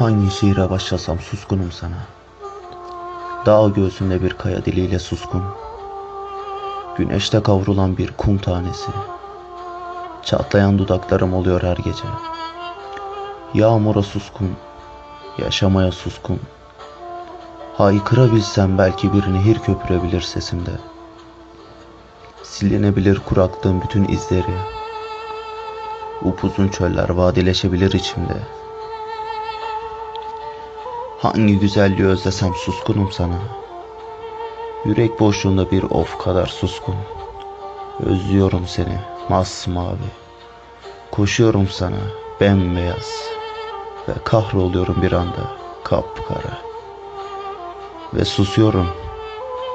Hangi şiire başlasam suskunum sana. Dağ göğsünde bir kaya diliyle suskun. Güneşte kavrulan bir kum tanesi. Çatlayan dudaklarım oluyor her gece. Yağmura suskun, yaşamaya suskun. Haykırabilsem belki bir nehir köpürebilir sesimde. Silinebilir kuraklığın bütün izleri. Upuzun çöller vadileşebilir içimde. Hangi güzelliği özlesem suskunum sana. Yürek boşluğunda bir of kadar suskun. Özlüyorum seni masmavi. Koşuyorum sana bembeyaz. Ve kahroluyorum bir anda kapkara. Ve susuyorum.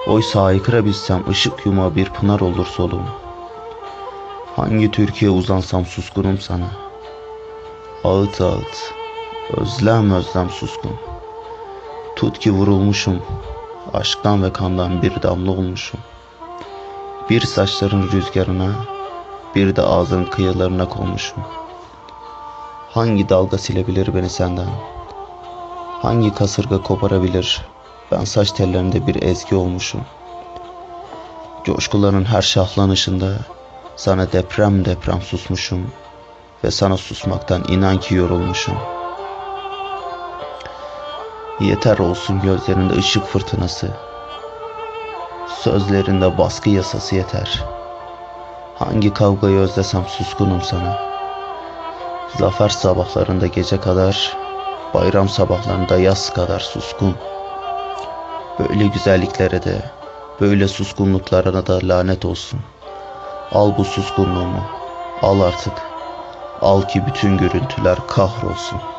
Oysa haykırabilsem ışık yuma bir pınar olur solum. Hangi Türkiye uzansam suskunum sana. Ağıt ağıt, özlem özlem suskun. Tut ki vurulmuşum, aşktan ve kandan bir damla olmuşum. Bir saçların rüzgarına, bir de ağzının kıyılarına konmuşum. Hangi dalga silebilir beni senden? Hangi kasırga koparabilir? Ben saç tellerinde bir ezgi olmuşum. Coşkuların her şahlanışında sana deprem deprem susmuşum ve sana susmaktan inan ki yorulmuşum. Yeter olsun gözlerinde ışık fırtınası. Sözlerinde baskı yasası yeter. Hangi kavgayı özlesem suskunum sana. Zafer sabahlarında gece kadar, bayram sabahlarında yaz kadar suskun. Böyle güzelliklere de, böyle suskunluklarına da lanet olsun. Al bu suskunluğumu, al artık. Al ki bütün görüntüler kahrolsun.''